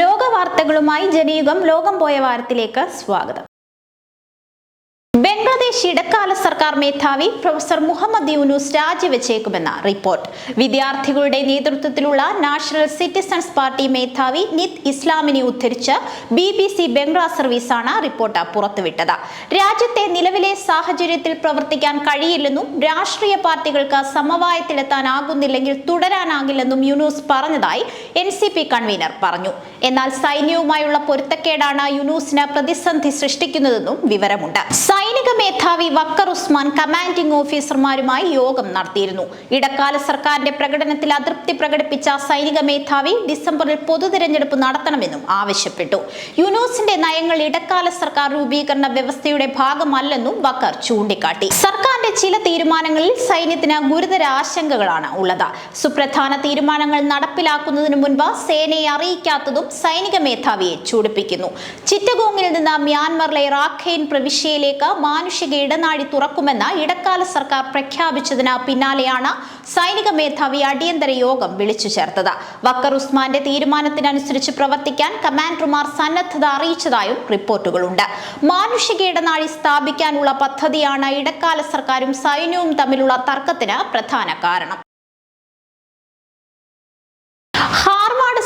ലോക വാർത്തകളുമായി ജനയുഗം ലോകം പോയ വാരത്തിലേക്ക് സ്വാഗതം. ബംഗ്ലാദേശ് ഇടക്കാല സർക്കാർ മേധാവി പ്രൊഫസർ മുഹമ്മദ് യൂനുസ് രാജിവെച്ചേക്കുമെന്ന റിപ്പോർട്ട്. വിദ്യാർത്ഥികളുടെ നേതൃത്വത്തിലുള്ള നാഷണൽ സിറ്റിസൺസ് പാർട്ടി മേധാവി നിത് ഇസ്ലാമിനെ ഉദ്ധരിച്ച് ബി ബി സി ബംഗ്ലാ സർവീസാണ് റിപ്പോർട്ട് പുറത്തുവിട്ടത്. രാജ്യത്തെ നിലവിലെ സാഹചര്യത്തിൽ പ്രവർത്തിക്കാൻ കഴിയില്ലെന്നും രാഷ്ട്രീയ പാർട്ടികൾക്ക് സമവായത്തിലെത്താനാകുന്നില്ലെങ്കിൽ തുടരാനാകില്ലെന്നും യൂനൂസ് പറഞ്ഞതായി എൻ സി പി കൺവീനർ പറഞ്ഞു. എന്നാൽ സൈന്യവുമായുള്ള പൊരുത്തക്കേടാണ് യൂനൂസിന് പ്രതിസന്ധി സൃഷ്ടിക്കുന്നതെന്നും വിവരമുണ്ട്. സൈനിക മേധാവി വക്കർ ഉസ്മാൻ കമാൻഡിംഗ് ഓഫീസർമാരുമായി യോഗം നടത്തിയിരുന്നു. ഇടക്കാല സർക്കാരിന്റെ പ്രകടനത്തിൽ അതൃപ്തി പ്രകടിപ്പിച്ച സൈനിക മേധാവി ഡിസംബറിൽ പൊതു തിരഞ്ഞെടുപ്പ് നടത്തണമെന്നും ആവശ്യപ്പെട്ടു. യുനോസിന്റെ നയങ്ങൾ ഇടക്കാല സർക്കാർ രൂപീകരണ വ്യവസ്ഥയുടെ ഭാഗമല്ലെന്നും വക്കർ ചൂണ്ടിക്കാട്ടി. സർക്കാരിന്റെ ചില തീരുമാനങ്ങളിൽ സൈന്യത്തിന് ഗുരുതര ആശങ്കകളാണ് ഉള്ളത്. സുപ്രധാന തീരുമാനങ്ങൾ നടപ്പിലാക്കുന്നതിന് മുൻപ് സേനയെ അറിയിക്കാത്തതും സൈനിക മേധാവിയെ ചൂടിപ്പിക്കുന്നു. ചിറ്റഗോങ്ങിൽ നിന്ന് മ്യാൻമറിലെ റാഖൈൻ പ്രവിശ്യയിലേക്ക് മാനുഷിക ഇടനാഴി തുറക്കുമെന്ന് ഇടക്കാല സർക്കാർ പ്രഖ്യാപിച്ചതിന് പിന്നാലെയാണ് സൈനിക മേധാവി അടിയന്തര യോഗം വിളിച്ചു ചേർത്തത്. വക്കർ ഉസ്മാന്റെ തീരുമാനത്തിനനുസരിച്ച് പ്രവർത്തിക്കാൻ കമാൻഡർമാർ സന്നദ്ധത അറിയിച്ചതായും റിപ്പോർട്ടുകളുണ്ട്. മാനുഷിക ഇടനാഴി സ്ഥാപിക്കാനുള്ള പദ്ധതിയാണ് ഇടക്കാല സർക്കാരും സൈന്യവും തമ്മിലുള്ള തർക്കത്തിന് പ്രധാന കാരണം.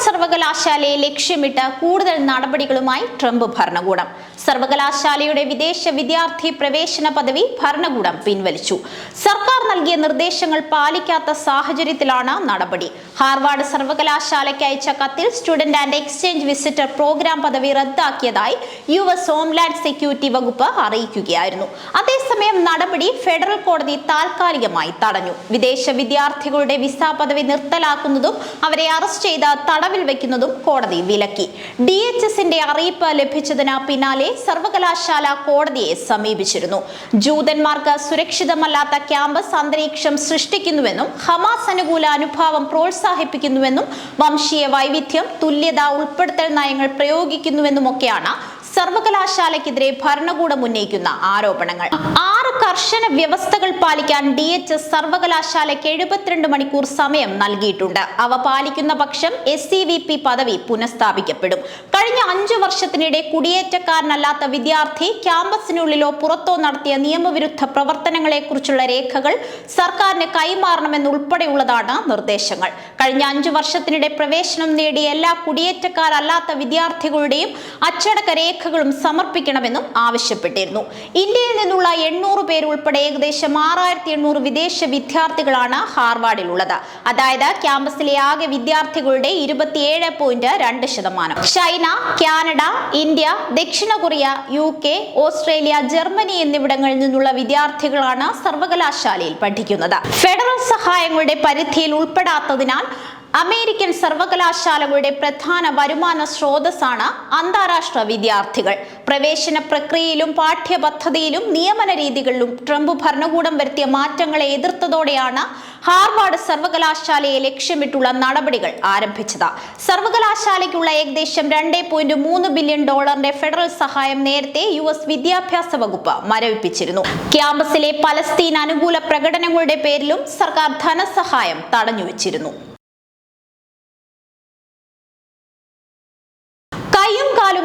സർവകലാശാലയെ ലക്ഷ്യമിട്ട് കൂടുതൽ നടപടികളുമായി ട്രംപ് ഭരണകൂടം. സർവകലാശാലയുടെ വിദേശ വിദ്യാർത്ഥി പ്രവേശന പദവി ഭരണകൂടം പിൻവലിച്ചു. സർക്കാർ നൽകിയ നിർദ്ദേശങ്ങൾ പാലിക്കാത്ത സാഹചര്യത്തിലാണ് നടപടി. ഹാർവാർഡ് സർവകലാശാലയ്ക്ക് അയച്ച കത്തിൽ student and exchange visitor programme പദവി റദ്ദാക്കിയതായി യു എസ് ഹോംലാൻഡ് സെക്യൂരിറ്റി വകുപ്പ് അറിയിക്കുകയായിരുന്നു. അതേസമയം നടപടി ഫെഡറൽ കോടതി താൽക്കാലികമായി തടഞ്ഞു. വിദേശ വിദ്യാർത്ഥികളുടെ വിസ പദവി നിർത്തലാക്കുന്നതും അവരെ അറസ്റ്റ് ചെയ്ത് തടവിൽ വെക്കുന്നതും കോടതി വിലക്കി. ഡി എച്ച് എസിന്റെ അറിയിപ്പ് ലഭിച്ചതിന് പിന്നാലെ സർവകലാശാല കോടതിയെ സമീപിച്ചിരുന്നു. ജൂതന്മാർക്ക് സുരക്ഷിതമല്ലാത്ത ക്യാമ്പസ് അന്തരീക്ഷം സൃഷ്ടിക്കുന്നുവെന്നും ഹമാസ് അനുകൂല അനുഭാവം പ്രോത്സാഹിപ്പിക്കുന്നുവെന്നും വംശീയ വൈവിധ്യം തുല്യത ഉൾപ്പെടുത്തൽ നയങ്ങൾ പ്രയോഗിക്കുന്നുവെന്നുമൊക്കെയാണ് സർവകലാശാലയ്ക്കെതിരെ ഭരണകൂടം ഉന്നയിക്കുന്ന ആരോപണങ്ങൾ. ആറ് കർശന വ്യവസ്ഥകൾ പാലിക്കാൻ ഡി എച്ച് എസ് സർവകലാശാലയ്ക്ക് എഴുപത്തിരണ്ട് മണിക്കൂർ സമയം നൽകിയിട്ടുണ്ട്. അവ പാലിക്കുന്ന പക്ഷം എസ് സി വി പി പദവി പുനഃസ്ഥാപിക്കപ്പെടും. കഴിഞ്ഞ അഞ്ചു വർഷത്തിനിടെ കുടിയേറ്റക്കാരനല്ലാത്ത വിദ്യാർത്ഥി ക്യാമ്പസിനുള്ളിലോ പുറത്തോ നടത്തിയ നിയമവിരുദ്ധ പ്രവർത്തനങ്ങളെക്കുറിച്ചുള്ള രേഖകൾ സർക്കാരിന് കൈമാറണമെന്നുൾപ്പെടെയുള്ളതാണ് നിർദ്ദേശങ്ങൾ. കഴിഞ്ഞ അഞ്ചു വർഷത്തിനിടെ പ്രവേശനം നേടിയ എല്ലാ കുടിയേറ്റക്കാരല്ലാത്ത വിദ്യാർത്ഥികളുടെയും അച്ചടക്ക രേഖകളും സമർപ്പിക്കണമെന്നും ആവശ്യപ്പെട്ടിരുന്നു. ഇന്ത്യയിൽ നിന്നുള്ള എണ്ണൂറ് പേരുൾപ്പെടെ ഏകദേശം ആറായിരത്തി എണ്ണൂറ് വിദേശ വിദ്യാർത്ഥികളാണ് ഹാർവാർഡിലുള്ളത്. അതായത് ക്യാമ്പസിലെ ആകെ വിദ്യാർത്ഥികളുടെ ഇരുപത്തിയേഴ് പോയിന്റ് രണ്ട് ശതമാനം. ചൈന കാനഡ ഇന്ത്യ ദക്ഷിണ Korea U K Australia Germany എന്നിവിടങ്ങളിൽ നിന്നുള്ള വിദ്യാർത്ഥികളാണ് സർവകലാശാലയിൽ പഠിക്കുന്നത്. ഫെഡറൽ സഹായങ്ങളുടെ പരിധിയിൽ ഉൾപ്പെടാത്തതിനാൽ അമേരിക്കൻ സർവകലാശാലകളുടെ പ്രധാന വരുമാന സ്രോതസ്സാണ് അന്താരാഷ്ട്ര വിദ്യാർത്ഥികൾ. പ്രവേശന പ്രക്രിയയിലും പാഠ്യപദ്ധതിയിലും നിയമന രീതികളിലും ട്രംപ് ഭരണകൂടം വരുത്തിയ മാറ്റങ്ങളെ എതിർത്തതോടെയാണ് ഹാർവാർഡ് സർവകലാശാലയെ ലക്ഷ്യമിട്ടുള്ള നടപടികൾ ആരംഭിച്ചത്. സർവകലാശാലയ്ക്കുള്ള ഏകദേശം രണ്ട് പോയിന്റ് മൂന്ന് ബില്യൺ ഡോളറിന്റെ ഫെഡറൽ സഹായം നേരത്തെ യു എസ് വിദ്യാഭ്യാസ വകുപ്പ് മരവിപ്പിച്ചിരുന്നു. ക്യാമ്പസിലെ പലസ്തീൻ അനുകൂല പ്രകടനങ്ങളുടെ പേരിലും സർക്കാർ ധനസഹായം തടഞ്ഞുവച്ചിരുന്നു.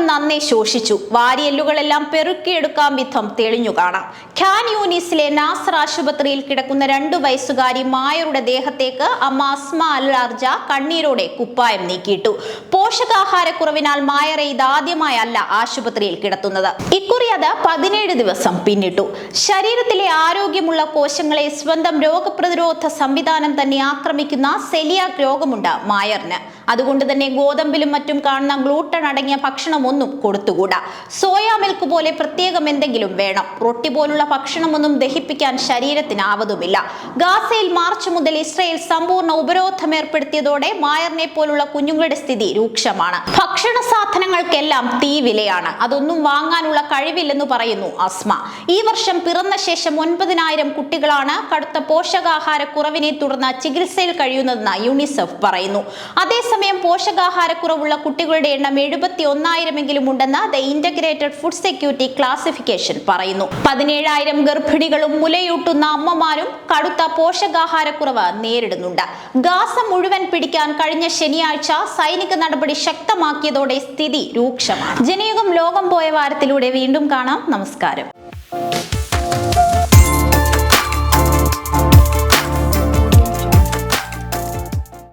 നന്നെ ശോഷിച്ചു. വാരിയെല്ലുകളെല്ലാം പെറുക്കിയെടുക്കാൻ വിധം തെളിഞ്ഞു കാണാം. ഖാൻ യൂനിസിലെ നാസർ ആശുപത്രിയിൽ കിടക്കുന്ന രണ്ടു വയസ്സുകാരി മായറുടെ ദേഹത്തേക്ക് അമ്മ അസ്മ അൽ അർജ കണ്ണീരോടെ കുപ്പായം നീക്കിയിട്ടു. പോഷകാഹാരക്കുറവിനാൽ മായറെ ഇതാദ്യമായല്ല ആശുപത്രിയിൽ കിടത്തുന്നത്. ഇക്കുറി അത് പതിനേഴ് ദിവസം പിന്നിട്ടു. ശരീരത്തിലെ ആരോഗ്യമുള്ള കോശങ്ങളെ സ്വന്തം രോഗപ്രതിരോധ സംവിധാനം തന്നെ ആക്രമിക്കുന്ന സെലിയാക് രോഗമുണ്ട് മായറിന്. അതുകൊണ്ട് തന്നെ ഗോതമ്പിലും മറ്റും കാണുന്ന ഗ്ലൂട്ടൺ അടങ്ങിയ ഭക്ഷണമൊന്നും കൊടുത്തുകൂടാ. സോയാ മിൽക്ക് പോലെ പ്രത്യേകം എന്തെങ്കിലും വേണം. റൊട്ടി പോലുള്ള ഭക്ഷണമൊന്നും ദഹിപ്പിക്കാൻ ശരീരത്തിനാവതുമില്ല. ഗാസയിൽ മാർച്ച് മുതൽ ഇസ്രയേൽ സമ്പൂർണ ഉപരോധം ഏർപ്പെടുത്തിയതോടെ മായറിനെ പോലുള്ള കുഞ്ഞുങ്ങളുടെ സ്ഥിതി രൂക്ഷമാണ്. ഭക്ഷണ സാധനങ്ങൾക്കെല്ലാം തീ വിലയാണ്. അതൊന്നും വാങ്ങാനുള്ള കഴിവില്ലെന്ന് പറയുന്നു അസ്മ ഈ വർഷം പിറന്ന ശേഷം ഒൻപതിനായിരം കുട്ടികളാണ് കടുത്ത പോഷകാഹാര കുറവിനെ തുടർന്ന് ചികിത്സയിൽ കഴിയുന്നതെന്ന് യുണിസെഫ് പറയുന്നു. അതേസമയം അതേസമയം പോഷകാഹാരക്കുറവുള്ള കുട്ടികളുടെ എണ്ണം എഴുപത്തി ഒന്നായിരമെങ്കിലും ഉണ്ടെന്ന് the integrated food security classification പറയുന്നു. പതിനേഴായിരം ഗർഭിണികളും മുലയൂട്ടുന്ന അമ്മമാരും കടുത്ത പോഷകാഹാരക്കുറവ് നേരിടുന്നുണ്ട്. ഗാസ മുഴുവൻ പിടിക്കാൻ കഴിഞ്ഞ ശനിയാഴ്ച സൈനിക നടപടി ശക്തമാക്കിയതോടെ സ്ഥിതി രൂക്ഷമാണ്. ജനയുഗം ലോകം പോയ വാരത്തിലൂടെ വീണ്ടും കാണാം. നമസ്കാരം.